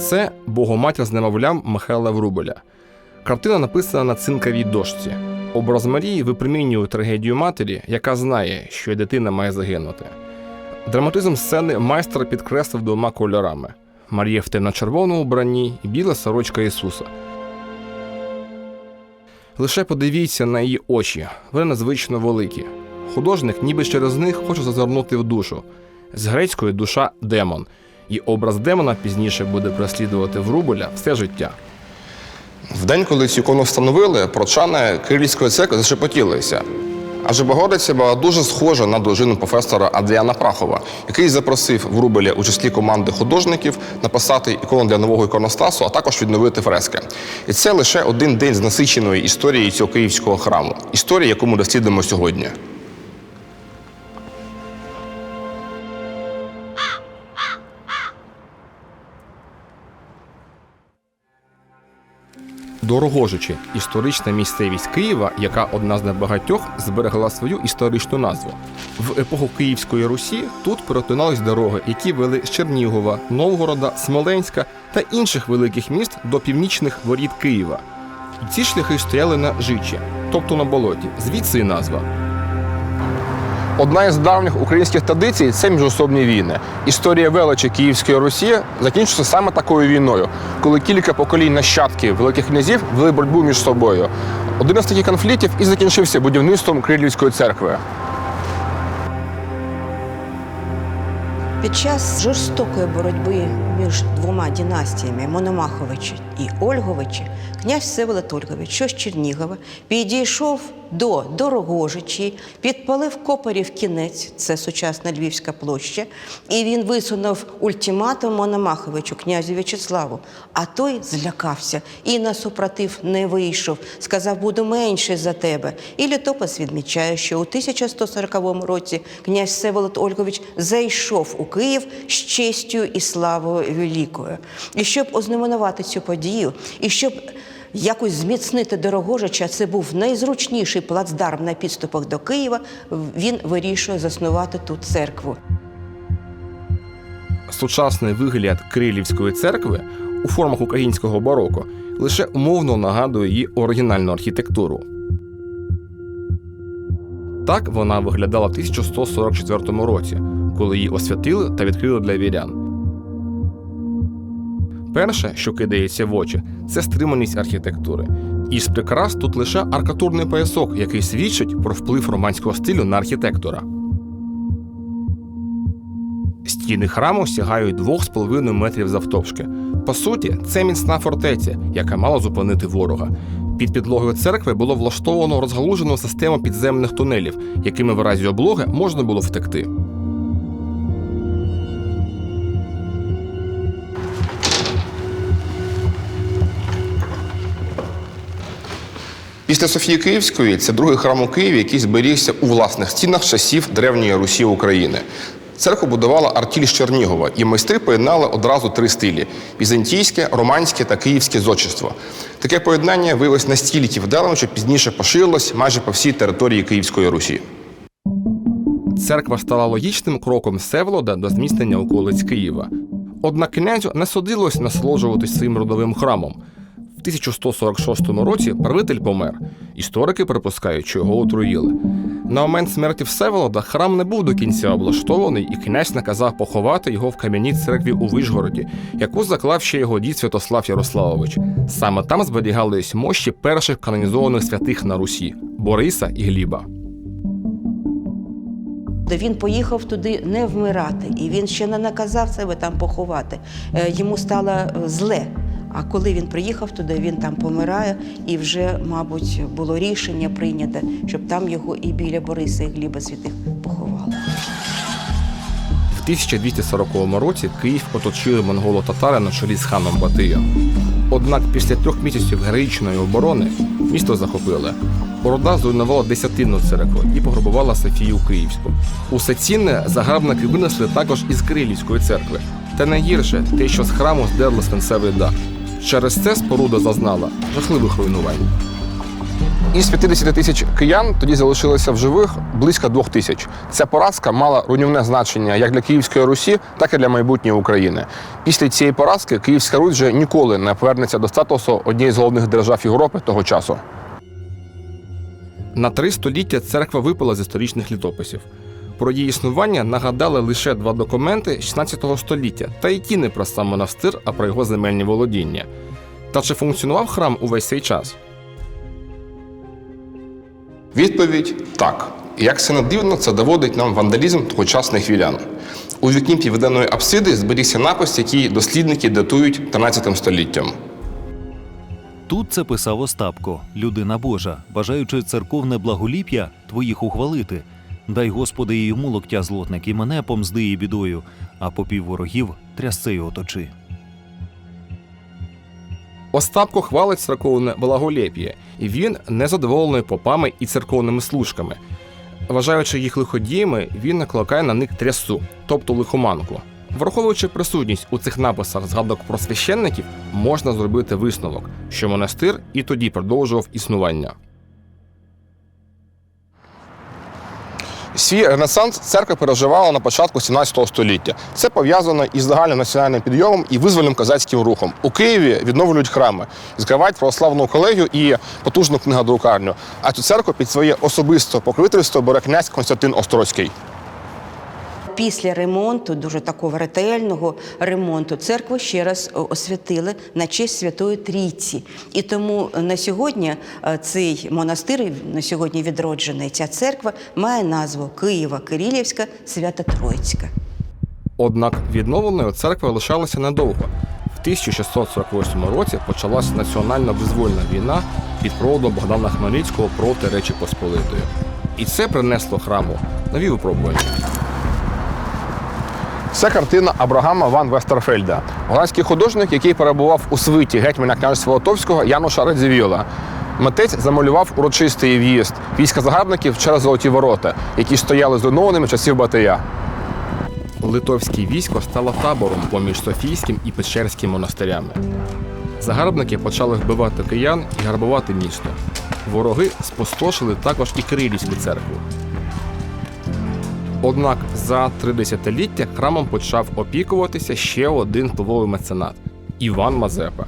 Це Богоматір з немовлям Михайла Врубеля. Картина написана на цинковій дошці. Образ Марії випромінює трагедію матері, яка знає, що її дитина має загинути. Драматизм сцени майстер підкреслив двома кольорами: Марія в темно-червоному вбранні і біла сорочка Ісуса. Лише подивіться на її очі, вони надзвично великі. Художник ніби через них хоче зазирнути в душу. З грецької душа демон, і образ демона пізніше буде переслідувати Врубеля все життя. В день, коли цю ікону встановили, прочани Кирильської церкви зашепотілися. Адже Богородиця була дуже схожа на дружину професора Адріана Прахова, який запросив Врубеля у числі команди художників написати ікону для нового іконостасу, а також відновити фрески. І це лише один день з насиченої історії цього київського храму, історії, яку ми дослідимо сьогодні. Дорогожичі історична місцевість Києва, яка одна з небагатьох зберегла свою історичну назву. В епоху Київської Русі тут перетинались дороги, які вели з Чернігова, Новгорода, Смоленська та інших великих міст до північних воріт Києва. Ці шляхи стояли на жичі, тобто на болоті, звідси і назва. Одна із давніх українських традицій це міжособні війни. Історія величі Київської Русі закінчується саме такою війною, коли кілька поколінь нащадків великих князів вели боротьбу між собою. Один із таких конфліктів і закінчився будівництвом Крилівської церкви. Під час жорстокої боротьби між двома династіями Мономаховичі і Ольговичі князь Всеволод Ольгович, що з Чернігова, підійшов до Дорогожичі, підпалив Копарів кінець, це сучасна Львівська площа, і він висунув ультиматум Мономаховичу, князю В'ячеславу. А той злякався і на супротив не вийшов. Сказав, буду менше за тебе. І літопис відмічає, що у 1140 році князь Всеволод Ольгович зайшов у Київ з честю і славою великою. І щоб ознаменувати цю подію, і щоб якось зміцнити Дорогожича, це був найзручніший плацдарм на підступах до Києва. Він вирішує заснувати тут церкву. Сучасний вигляд Крилівської церкви у формах українського бароко лише умовно нагадує її оригінальну архітектуру. Так вона виглядала в 1144 році, коли її освятили та відкрили для вірян. Перше, що кидається в очі, це стриманість архітектури. Із прикрас тут лише аркатурний поясок, який свідчить про вплив романського стилю на архітектора. Стіни храму сягають 2,5 метрів завтовшки. По суті, це міцна фортеця, яка мала зупинити ворога. Під підлогою церкви було влаштовано розгалужену систему підземних тунелів, якими в разі облоги можна було втекти. Після Софії Київської це другий храм у Києві, який зберігся у власних стінах часів древньої Русі України. Церкву будувала Артіль Чернігова, і майстри поєднали одразу три стилі: візантійське, романське та київське зодчество. Таке поєднання виявилось настільки вдалим, що пізніше поширилось майже по всій території Київської Русі. Церква стала логічним кроком Всеволода до зміцнення околиць Києва. Однак князю не судилось насолоджуватись своїм родовим храмом. В 1146 році правитель помер. Історики припускають, що його отруїли. На момент смерті Всеволода храм не був до кінця облаштований, і князь наказав поховати його в кам'яній церкві у Вишгороді, яку заклав ще його дід Святослав Ярославович. Саме там зберігались мощі перших канонізованих святих на Русі Бориса і Гліба. Він поїхав туди не вмирати, і він ще не наказав себе там поховати. Е, Йому стало е, зле. А коли він приїхав туди, він там помирає, і вже, мабуть, було рішення прийнято, щоб там його і біля Бориса і Гліба святих поховали. В 1240 році Київ оточили монголо-татари на чолі з ханом Батиєм. Однак після трьох місяців героїчної оборони місто захопили. Орда зруйнувала десятинну церкву і пограбувала Софію Київську. Усе цінне загарбники винесли також із Крилівської церкви. Та найгірше те, що з храму здерли свинцевий дах. Через це споруда зазнала жахливих руйнувань. Із 50 тисяч киян тоді залишилося в живих близько двох тисяч. Ця поразка мала руйнівне значення як для Київської Русі, так і для майбутньої України. Після цієї поразки Київська Русь вже ніколи не повернеться до статусу однієї з головних держав Європи того часу. На три століття церква випала з історичних літописів. Про її існування нагадали лише два документи 16 століття, та й ті не про сам монастир, а про його земельні володіння. Та чи функціонував храм увесь цей час? Відповідь так. Як це не дивно, це доводить нам вандалізм тогочасних вілян. У вікні південної апсиди зберігся напис, який дослідники датують 13 століттям. Тут це писав Остапко, людина Божа, бажаючи церковне благоліп'я твоїх ухвалити. Дай Господи і йому локтя злотник, і мене помзди і бідою, а попів ворогів трясцею оточи. Остапко хвалить церковне благолепіє, і він незадоволений попами і церковними служками. Вважаючи їх лиходіями, він накликає на них трясу, тобто лихоманку. Враховуючи присутність у цих написах згадок про священників, можна зробити висновок, що монастир і тоді продовжував існування. Свій ренесанс церква переживала на початку 17 століття. Це пов'язано із загальним національним підйомом і визвольним козацьким рухом. У Києві відновлюють храми, закривають православну колегію і потужну книгодрукарню. А цю церкву під своє особисте покровительство бере князь Константин Острозький. Після ремонту, дуже такого ретельного ремонту, церкву ще раз освятили на честь Святої Трійці. І тому на сьогодні е, цей монастир, на сьогодні відроджений ця церква, має назву Києва Кирилівська Свята Троїцька. Однак відновленою церква лишалася недовго. В 1648 році почалася національна визвольна війна під проводом Богдана Хмельницького проти Речі Посполитої. І це принесло храму нові випробування. Це картина Абрагама Ван Вестерфельда, голландський художник, який перебував у свиті гетьмана княжства Литовського Януша Радзівіла. Митець замалював урочистий в'їзд війська загарбників через золоті ворота, які стояли зруйнованими часів Батия. Литовське військо стало табором поміж Софійським і Печерським монастирями. Загарбники почали вбивати киян і грабувати місто. Вороги спустошили також і Кирилівську церкву. Однак за три десятиліття храмом почав опікуватися ще один впливовий меценат Іван Мазепа.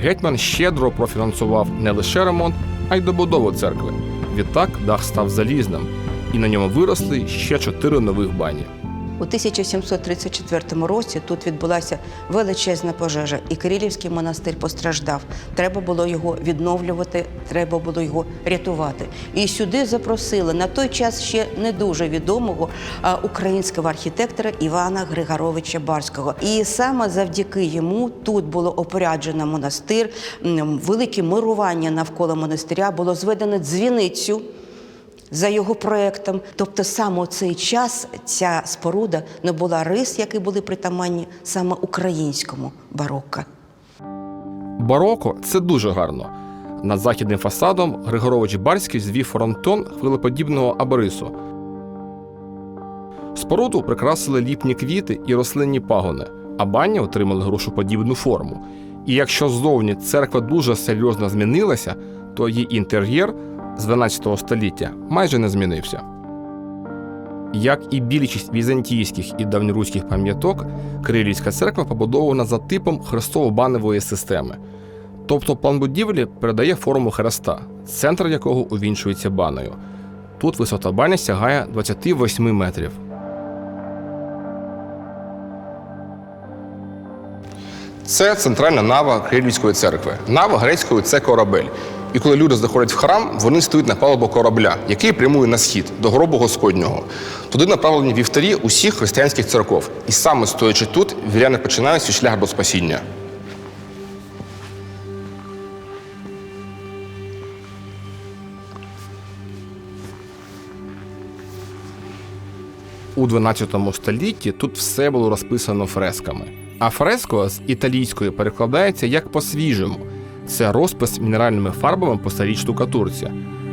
Гетьман щедро профінансував не лише ремонт, а й добудову церкви. Відтак дах став залізним, і на ньому виросли ще чотири нових бані. У 1734 році тут відбулася величезна пожежа, і Кирилівський монастир постраждав. Треба було його відновлювати, треба було його рятувати. І сюди запросили на той час ще не дуже відомого українського архітектора Івана Григоровича Барського. І саме завдяки йому тут було опоряджено монастир, велике мирування навколо монастиря, було зведено дзвіницю за його проектом. Тобто саме у цей час ця споруда набула рис, які були притаманні саме українському барокко. Бароко це дуже гарно. Над західним фасадом Григорович Барський звів фронтон хвилеподібного абрису. Споруду прикрасили ліпні квіти і рослинні пагони, а бані отримали грушоподібну форму. І якщо ззовні церква дуже серйозно змінилася, то її інтер'єр з 12 століття майже не змінився. Як і більшість візантійських і давньоруських пам'яток, Кирилівська церква побудована за типом хрестово-баневої системи. Тобто план будівлі передає форму хреста, центр якого увінчується банею. Тут висота бані сягає 28 метрів. Це центральна нава Кирилівської церкви. Нава грецькою це корабель. І коли люди заходять в храм, вони стоять на палубу корабля, який прямує на схід до гробу Господнього. Туди направлені вівтарі усіх християнських церков. І саме стоячи тут, віряни починають свій шлях до спасіння. У 12 столітті тут все було розписано фресками. А фреско з італійської перекладається як по-свіжому. Це розпис мінеральними фарбами по старій штукатурці.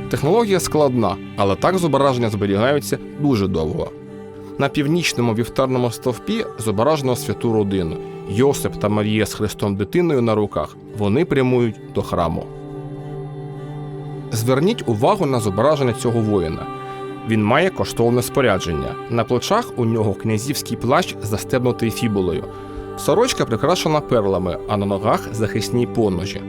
Технологія складна, але так зображення зберігаються дуже довго. На північному вівтарному стовпі зображено святу родину Йосип та Марія з Христом дитиною на руках. Вони прямують до храму. Зверніть увагу на зображення цього воїна. Він має коштовне спорядження. На плечах у нього князівський плащ, застебнутий фібулою. Сорочка прикрашена перлами, а на ногах захисні поножі.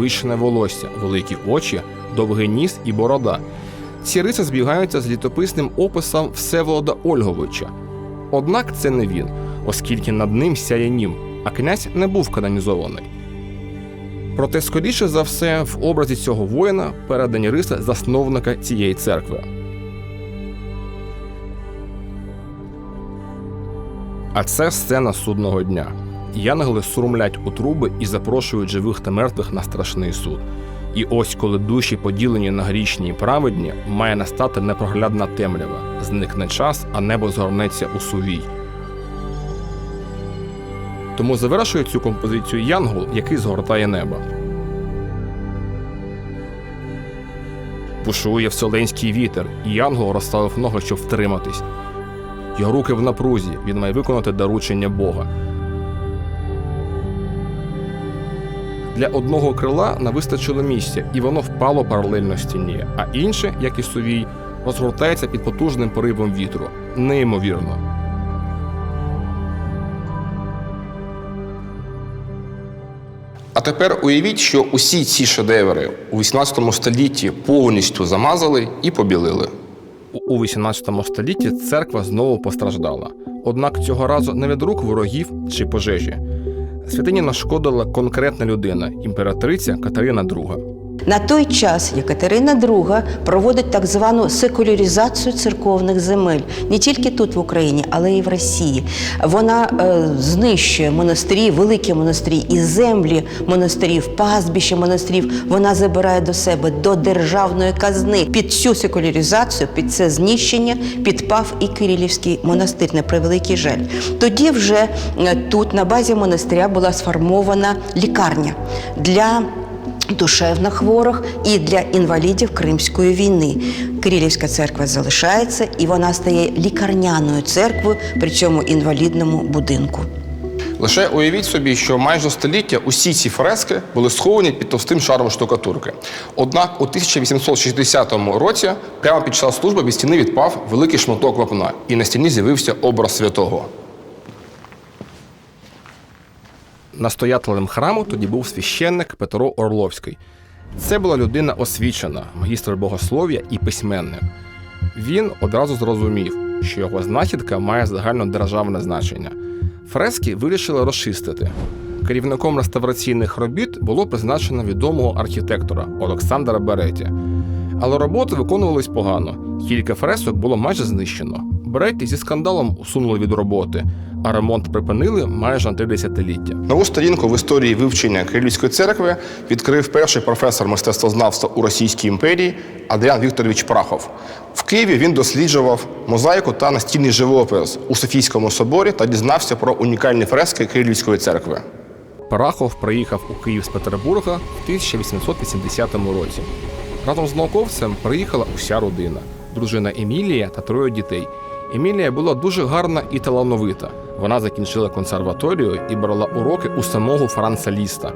Пишне волосся, великі очі, довгий ніс і борода. Ці риси збігаються з літописним описом Всеволода Ольговича. Однак це не він, оскільки над ним сяє нім, а князь не був канонізований. Проте, скоріше за все, в образі цього воїна передані риси засновника цієї церкви. А це сцена судного дня. Янголи сурмлять у труби і запрошують живих та мертвих на страшний суд. І ось, коли душі поділені на грішні і праведні, має настати непроглядна темрява, зникне час, а небо згорнеться у сувій. Тому завершує цю композицію Янгол, який згортає небо. Бушує вселенський вітер, і Янгол розставив ноги, щоб втриматись. Його руки в напрузі, він має виконати доручення Бога. Для одного крила не вистачило місця, і воно впало паралельно стіні, а інше, як і сувій, розгортається під потужним поривом вітру. Неймовірно. А тепер уявіть, що усі ці шедеври у 18 столітті повністю замазали і побілили. У 18 столітті церква знову постраждала. Однак цього разу не від рук ворогів чи пожежі. Святині нашкодила конкретна людина імператриця Катерина II. На той час Єкатерина II проводить так звану секуляризацію церковних земель не тільки тут в Україні, але й в Росії. Вона е, знищує монастирі, великі монастирі і землі монастирів, пастбища монастирів. Вона забирає до себе до державної казни. Під цю секуляризацію, під це знищення підпав і Кирилівський монастир на превеликий жаль. Тоді вже е, тут на базі монастиря була сформована лікарня для душевно хворих і для інвалідів Кримської війни. Кирилівська церква залишається і вона стає лікарняною церквою при цьому інвалідному будинку. Лише уявіть собі, що майже століття усі ці фрески були сховані під товстим шаром штукатурки. Однак у 1860 році, прямо під час служби від стіни відпав великий шматок вапна, і на стіні з'явився образ святого. Настоятелем храму тоді був священник Петро Орловський. Це була людина освічена, магістр богослов'я і письменник. Він одразу зрозумів, що його знахідка має загальнодержавне значення. Фрески вирішили розчистити. Керівником реставраційних робіт було призначено відомого архітектора Олександра Береті. Але роботи виконувались погано. Кілька фресок було майже знищено. Береті зі скандалом усунули від роботи, а ремонт припинили майже на три десятиліття. Нову сторінку в історії вивчення Кирилівської церкви відкрив перший професор мистецтвознавства у Російській імперії Адріан Вікторович Прахов. В Києві він досліджував мозаїку та настільний живопис у Софійському соборі та дізнався про унікальні фрески Кирилівської церкви. Парахов приїхав у Київ з Петербурга в 1880 році. Разом з науковцем приїхала уся родина: дружина Емілія та троє дітей. Емілія була дуже гарна і талановита. Вона закінчила консерваторію і брала уроки у самого Франца Ліста.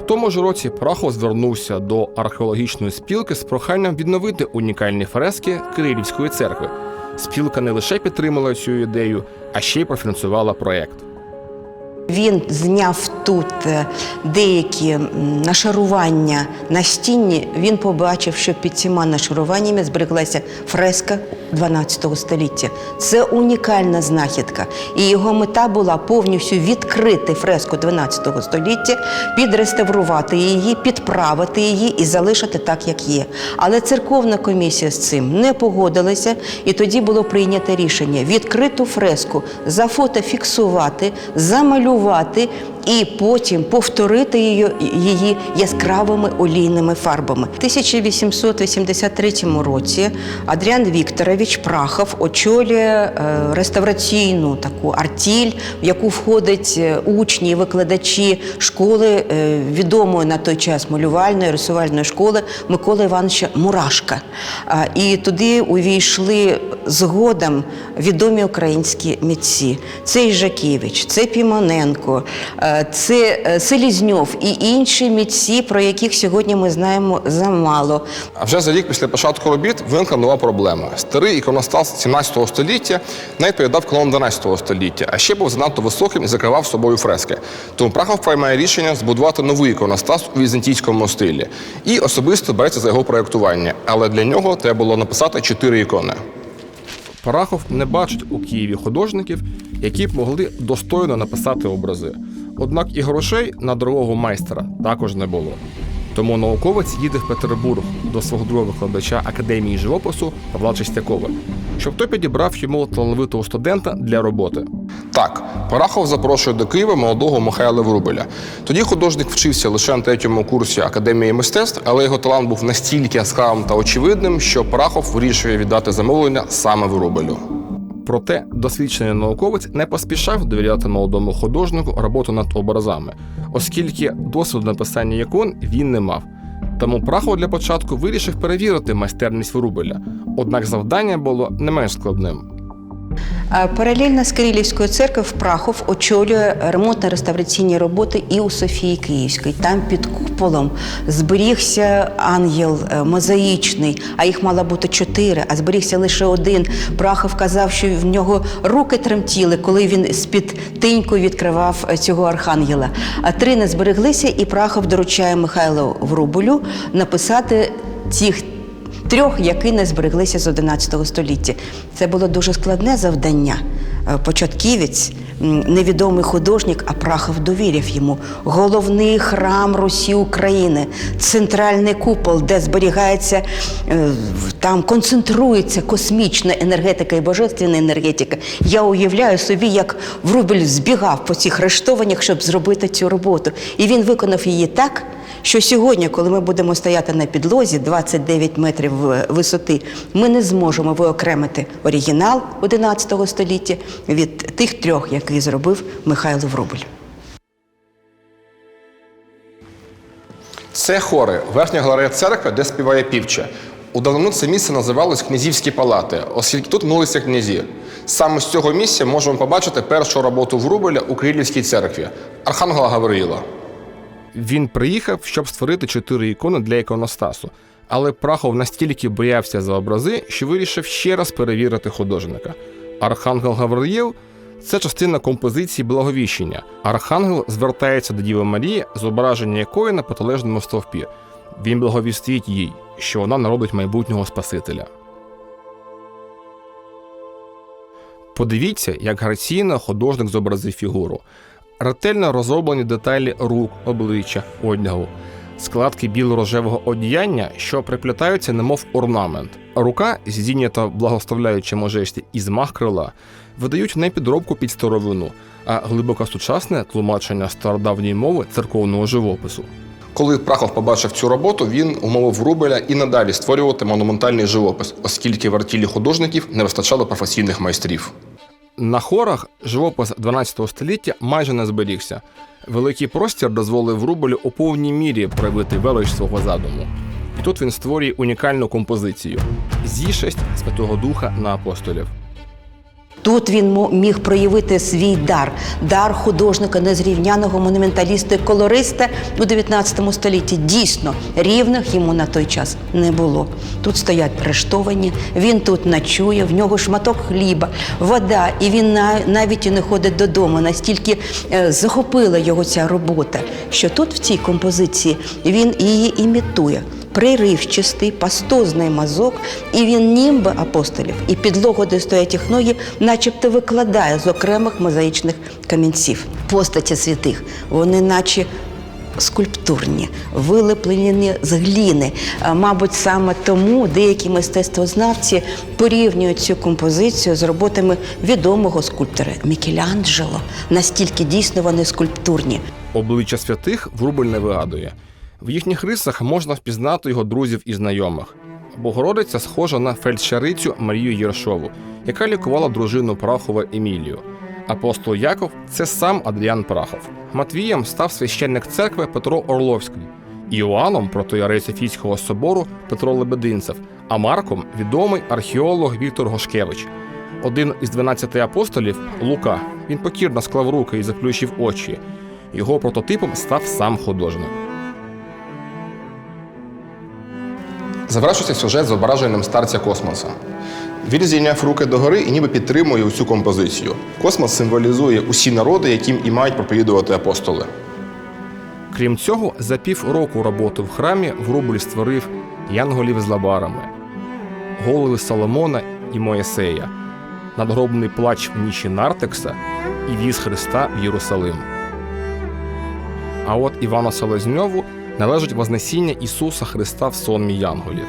В тому ж році Прахов звернувся до археологічної спілки з проханням відновити унікальні фрески Кирилівської церкви. Спілка не лише підтримала цю ідею, а ще й профінансувала проект. Він зняв тут е, деякі нашарування на стіні. Він побачив, що під цими нашаруваннями збереглася фреска 12 століття. Це унікальна знахідка. І його мета була повністю відкрити фреску 12 століття, підреставрувати її, підправити її і залишити так, як є. Але церковна комісія з цим не погодилася, і тоді було прийнято рішення відкриту фреску зафотофіксувати, замалювати і потім повторити її, її яскравими олійними фарбами. В 1883 році Адріан Вікторович Прахов очолює е, реставраційну таку артіль, в яку входять е, учні і викладачі школи е, відомої на той час малювальної рисувальної школи Миколи Івановича Мурашка. І туди увійшли згодом відомі українські митці. Це Іжакевич, це Пімоненко, Це е, Селізньов і інші митці, про яких сьогодні ми знаємо замало. А вже за рік після початку робіт виникла нова проблема. Старий іконостас 17 століття не відповідав канону 12 століття, а ще був занадто високим і закривав собою фрески. Тому Прахов приймає рішення збудувати новий іконостас у візантійському стилі і особисто береться за його проєктування. Але для нього треба було написати чотири ікони. Парахов не бачить у Києві художників, які б могли достойно написати образи. Однак і грошей на дорогого майстра також не було. Тому науковець їде в Петербург до свого другого викладача Академії живопису Павла Чистякова, щоб той підібрав йому талановитого студента для роботи. Так, Парахов запрошує до Києва молодого Михайла Врубеля. Тоді художник вчився лише на третьому курсі Академії мистецтв, але його талант був настільки яскравим та очевидним, що Парахов вирішує віддати замовлення саме Врубелю. Проте досвідчений науковець не поспішав довіряти молодому художнику роботу над образами, оскільки досвіду написання ікон він не мав. Тому Прахов для початку вирішив перевірити майстерність Врубеля. Однак завдання було не менш складним. А Паралельно з Кирилівською церквою Прахов очолює ремонтно-реставраційні роботи і у Софії Київській. Там під куполом зберігся ангел е, мозаїчний, а їх мало бути чотири, а зберігся лише один. Прахов казав, що в нього руки тремтіли, коли він з-під тиньку відкривав е, цього архангела. А три не збереглися, і Прахов доручає Михайлу Врубелю написати цих трьох, які не збереглися з 11 століття. Це було дуже складне завдання. Е, Початківець, невідомий художник, а Прахов довіряв йому. Головний храм Русі України, центральний купол, де зберігається, е, там концентрується космічна енергетика і божественна енергетика. Я уявляю собі, як Врубель збігав по цих рештованнях, щоб зробити цю роботу. І він виконав її так, що сьогодні, коли ми будемо стояти на підлозі 29 метрів висоти, ми не зможемо виокремити оригінал 11 століття від тих трьох, які зробив Михайло Врубель. Це хори, верхня галерея церкви, де співає півче. У давнину це місце називалось князівські палати, оскільки тут молилися князі. Саме з цього місця можемо побачити першу роботу Врубеля у Кирилівській церкві Архангела Гавриїла. Він приїхав, щоб створити чотири ікони для іконостасу. Але Прахов настільки боявся за образи, що вирішив ще раз перевірити художника. Архангел Гавриїл це частина композиції Благовіщення. Архангел звертається до Діви Марії, зображення якої на протилежному стовпі. Він благовістить їй, що вона народить майбутнього Спасителя. Подивіться, як граційно художник зобразив фігуру. Ретельно розроблені деталі рук, обличчя, одягу, складки біло-рожевого одіяння, що приплітаються, немов орнамент. Рука, здійнята в благословляючому жесті і змах крила, видають не підробку під старовину, а глибоко сучасне тлумачення стародавньої мови церковного живопису. Коли Прахов побачив цю роботу, він умовив Рубеля і надалі створювати монументальний живопис, оскільки в артілі художників не вистачало професійних майстрів. На хорах живопис 12 століття майже не зберігся. Великий простір дозволив Рубелю у повній мірі проявити велич свого задуму. І тут він створює унікальну композицію зішесть Святого Духа на апостолів. Тут він міг проявити свій дар, дар художника незрівняного монументаліста колориста у 19 столітті. Дійсно, рівних йому на той час не було. Тут стоять рештовані, він тут ночує, в нього шматок хліба, вода, і він на- навіть і не ходить додому. Настільки е, захопила його ця робота, що тут в цій композиції він її імітує приривчастий, пастозний мазок, і він німби апостолів і підлогу, де стоять їх ноги, начебто викладає з окремих мозаїчних камінців. Постаті святих, вони наче скульптурні, вилеплені з гліни. Мабуть, саме тому деякі мистецтвознавці порівнюють цю композицію з роботами відомого скульптора Мікеланджело. Настільки дійсно вони скульптурні. Обличчя святих Врубель не вигадує. В їхніх рисах можна впізнати його друзів і знайомих. Богородиця схожа на фельдшерицю Марію Єршову, яка лікувала дружину Прахова Емілію. Апостол Яков це сам Адріан Прахов. Матвієм став священник церкви Петро Орловський, Іоанном протоярей Софійського собору Петро Лебединцев, а Марком відомий археолог Віктор Гошкевич. Один із 12 апостолів Лука. Він покірно склав руки і заплющив очі. Його прототипом став сам художник. Завершується сюжет з зображенням старця космоса. Він здійняв руки догори і ніби підтримує усю композицію. Космос символізує усі народи, яким і мають проповідувати апостоли. Крім цього, за півроку роботи в храмі Врубель створив янголів з лабарами, голови Соломона і Моїсея, надгробний плач в ніші Нартекса і віз Христа в Єрусалим. А от Івану Селезньову належить Вознесіння Ісуса Христа в сонмі янголів.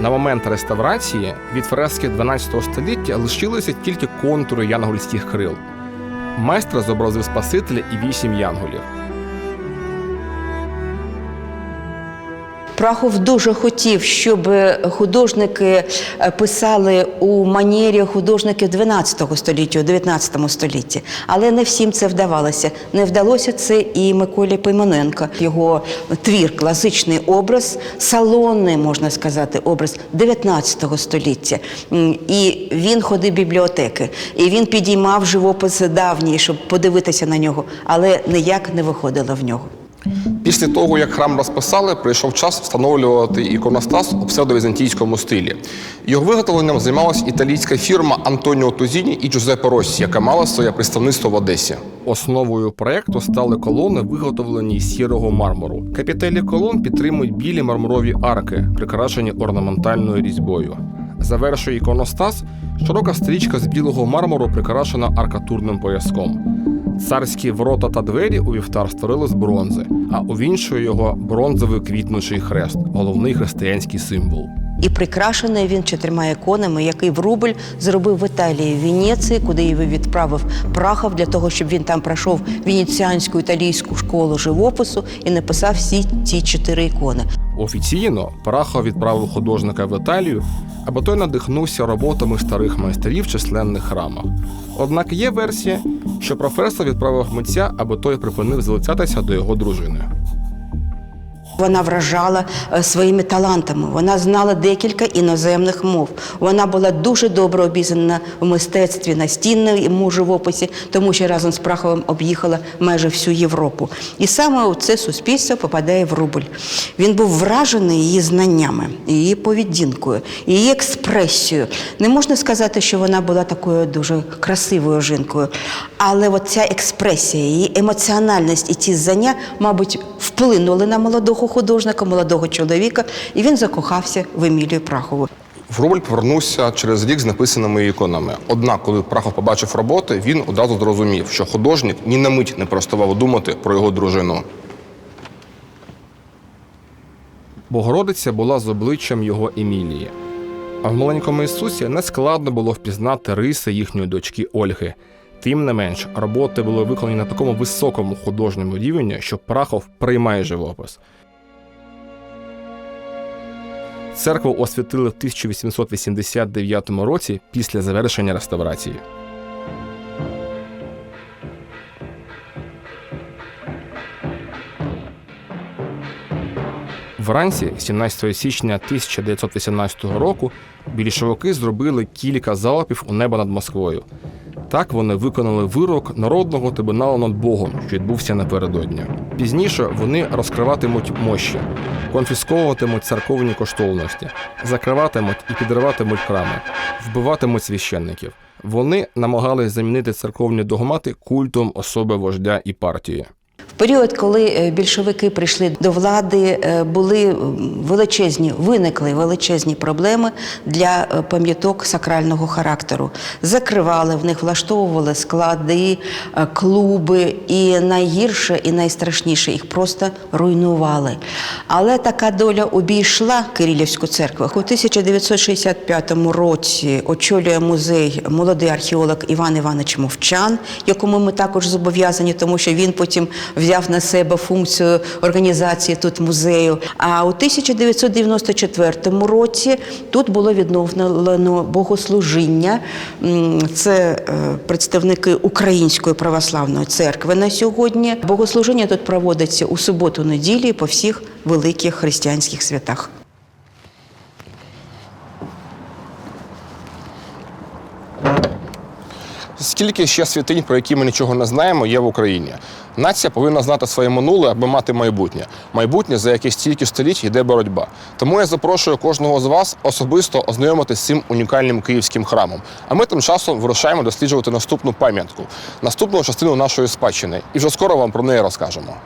На момент реставрації від фрески 12 століття лишилися тільки контури янгольських крил. Майстер зобразив Спасителя і вісім янголів. Прахов дуже хотів, щоб художники е, писали у манері художників 12 століття, у 19 столітті. Але не всім це вдавалося. Не вдалося це і Миколі Поймоненко. Його твір, класичний образ, салонний, можна сказати, образ 19 століття. І він ходив в бібліотеки, і він підіймав живопис давній, щоб подивитися на нього, але ніяк не виходило в нього. Після того, як храм розписали, прийшов час встановлювати іконостас у псевдовізантійському стилі. Його виготовленням займалась італійська фірма Антоніо Тузіні і Джузеппе Россі, яка мала своє представництво в Одесі. Основою проекту стали колони, виготовлені з сірого мармуру. Капітелі колон підтримують білі мармурові арки, прикрашені орнаментальною різьбою. Завершує іконостас широка стрічка з білого мармуру, прикрашена аркатурним пояском. Царські ворота та двері у вівтар створили з бронзи, а увінчує його бронзовий квітнучий хрест, головний християнський символ. І прикрашений він чотирма іконами, який Врубель зробив в Італії, в Венеції, куди його відправив Прахов для того, щоб він там пройшов венеціанську італійську школу живопису і написав всі ці чотири ікони. Офіційно Парахов відправив художника в Італію, аби той надихнувся роботами старих майстерів в численних храмах. Однак є версія, що професор відправив митця, аби той припинив залицятися до його дружини. Вона вражала е, своїми талантами. Вона знала декілька іноземних мов. Вона була дуже добре обізнана в мистецтві настінному живописі, тому що разом з Праховим об'їхала майже всю Європу. І саме у це суспільство попадає в Рубль. Він був вражений її знаннями, її поведінкою, її експресією. Не можна сказати, що вона була такою дуже красивою жінкою, але от ця експресія, її емоціональність і ці знання, мабуть, вплинули на молодого художника, молодого чоловіка, і він закохався в Емілію Прахову. Врубель повернувся через рік з написаними іконами. Однак, коли Прахов побачив роботи, він одразу зрозумів, що художник ні на мить не переставав думати про його дружину. Богородиця була з обличчям його Емілії. А в маленькому Ісусі не складно було впізнати риси їхньої дочки Ольги. Тим не менш, роботи були виконані на такому високому художньому рівні, що Прахов приймає живопис. Церкву освятили в 1889 році після завершення реставрації. Вранці, 17 січня 1918 року, більшовики зробили кілька залпів у небо над Москвою. Так вони виконали вирок народного трибуналу над Богом, що відбувся напередодні. Пізніше вони розкриватимуть мощі, конфісковуватимуть церковні коштовності, закриватимуть і підриватимуть храми, вбиватимуть священників. Вони намагались замінити церковні догмати культом особи вождя і партії. В період, коли е, більшовики прийшли до влади, е, були величезні, виникли величезні проблеми для е, пам'яток сакрального характеру. Закривали в них, влаштовували склади, клуби, і найгірше і найстрашніше їх просто руйнували. Але така доля обійшла Кирилівську церкву. У 1965 році очолює музей молодий археолог Іван Іванович Мовчан, якому ми також зобов'язані, тому що він потім взяв на себе функцію організації тут музею. А у 1994 році тут було відновлено богослужіння. Це е, представники Української православної церкви на сьогодні. Богослужіння тут проводиться у суботу-неділі по всіх великих християнських святах. Скільки ще святинь, про які ми нічого не знаємо, є в Україні? Нація повинна знати своє минуле, аби мати майбутнє. Майбутнє, за яке стільки століть йде боротьба. Тому я запрошую кожного з вас особисто ознайомитися з цим унікальним київським храмом. А ми тим часом вирушаємо досліджувати наступну пам'ятку, наступну частину нашої спадщини. І вже скоро вам про неї розкажемо.